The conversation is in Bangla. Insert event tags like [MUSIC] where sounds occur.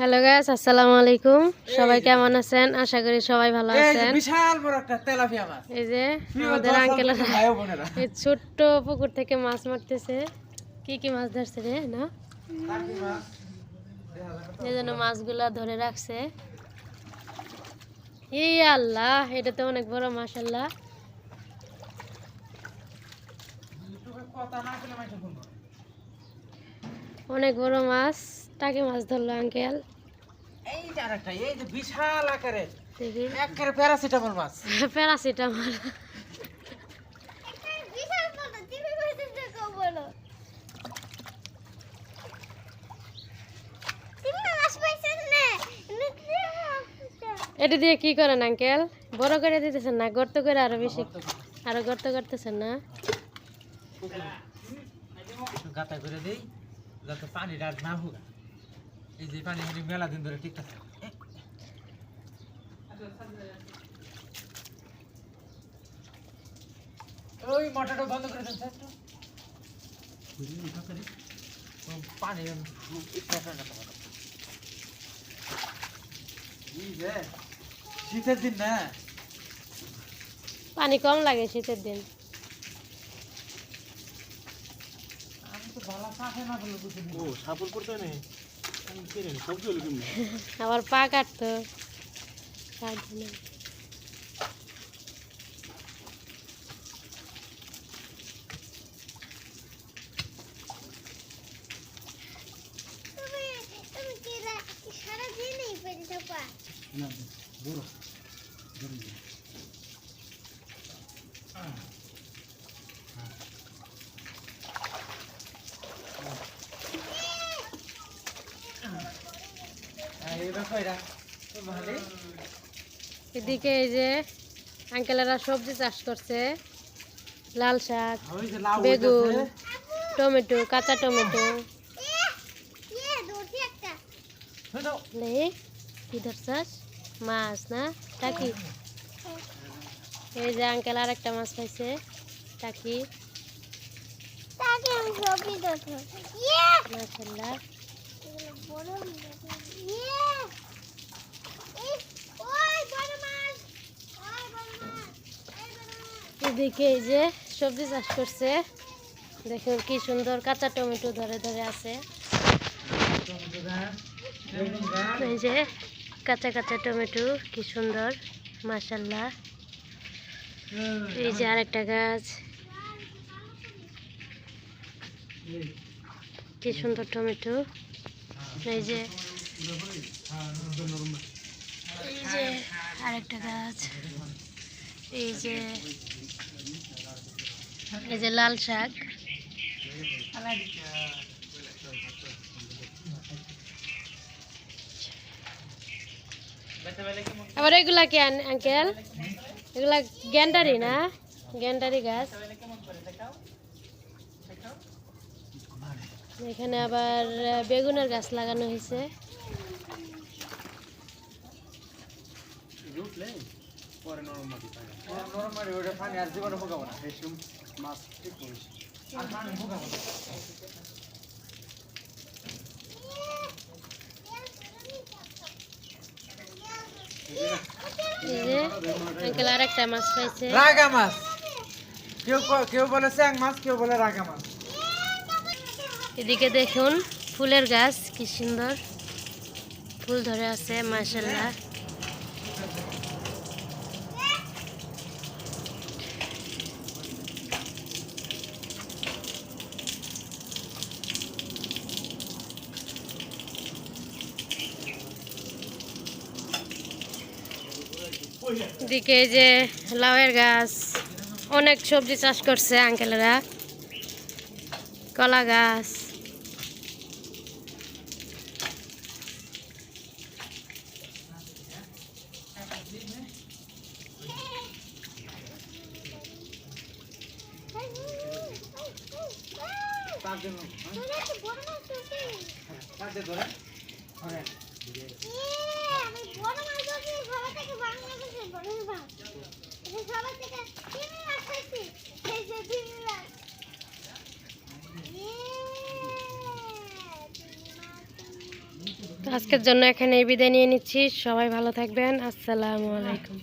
হ্যালো গাইস আসসালামু আলাইকুম সবাই কেমন আছেন? আশা করি সবাই ভালো এই আছেন। বিশাল বড় একটা তেলাপিয়া মাছ এই যে আমাদের দর্শক আঙ্কেল বন্ধু, বোনেরা। এই ছোট্ট পুকুর থেকে মাছ মারতেছে। কি কি মাছ ধরছে রে না? এই জন্য মাছগুলা ধরে রাখছে। এই আল্লাহ এটা তো অনেক বড় ফোন করে। অনেক বড় মাছ। টাকি মাছ ধরলো আঙ্কেল এই যে আরেকটা এই যে বিশাল আকারে দেখি। একেবারে প্যারাসিটামল মাছ। প্যারাসিটামল এটা দিয়ে কি করেন আঙ্কেল বড় করে দিতেছেন না গর্ত করে আরও বেশি আরও গর্ত করতেছেন না? গাতা করে দেই যাতে পানিটা আর না হোক। এই যে পানি মানে মেলা দিন ধরে ঠিক আছে ওই মোটরটা বন্ধ করে দেন স্যার পানি ইচ্ছা করে না তোমার এই যে শীতের দিন না? পানি কম লাগে শীতের দিন। আমি তো ভালো কাছে না বলে ও সাপোর করতে নেই [LAUGHS] আবার পা কাটতো। তার জন্য। না বড় এই দেখো এটা তো ভালো এদিকে এই যে আঙ্কেলেরা সবজি চাষ করছে। লাল শাক বেগুন টমেটো কাঁচা টমেটো। মাছ না? টাকি। এই যে আঙ্কেল আর একটা মাছ পাইছে টাকি। মাশাল্লাহ এদিকে এই যে সবজি চাষ করছে। দেখুন কি সুন্দর কাঁচা টমেটো ধরে ধরে আছে। এই যে কাঁচা কাঁচা টমেটো, কি সুন্দর মাশাল্লাহ এই যে আরেকটা গাছ। কি সুন্দর টমেটো। এই যে এই যে আরেকটা গাছ, এই যে এই যে লাল শাক। আবার এগুলা কি আঙ্কেল? এগুলা গ্যান্ডারি না? গ্যান্ডারি গাছ। এখানে আবার বেগুনের গাছ লাগানো হয়েছে। ওটা পানি আর আঙ্কেল একটা মাছ পাইছে। রাগা মাছ। কেউ কেউ বলে চ্যাং মাছ কেউ বলে রাগা মাছ। এদিকে দেখুন, ফুলের গাছ, কি সুন্দর। ফুল ধরে আছে মাশাল্লাহ দিকে যে লাউয়ের গাছ, অনেক সবজি চাষ করছে আঙ্কেলেরা। কলা গাছ। আজকের জন্য এখানে বিদায় নিয়ে নিচ্ছি। সবাই ভালো থাকবেন। আসসালামু আলাইকুম।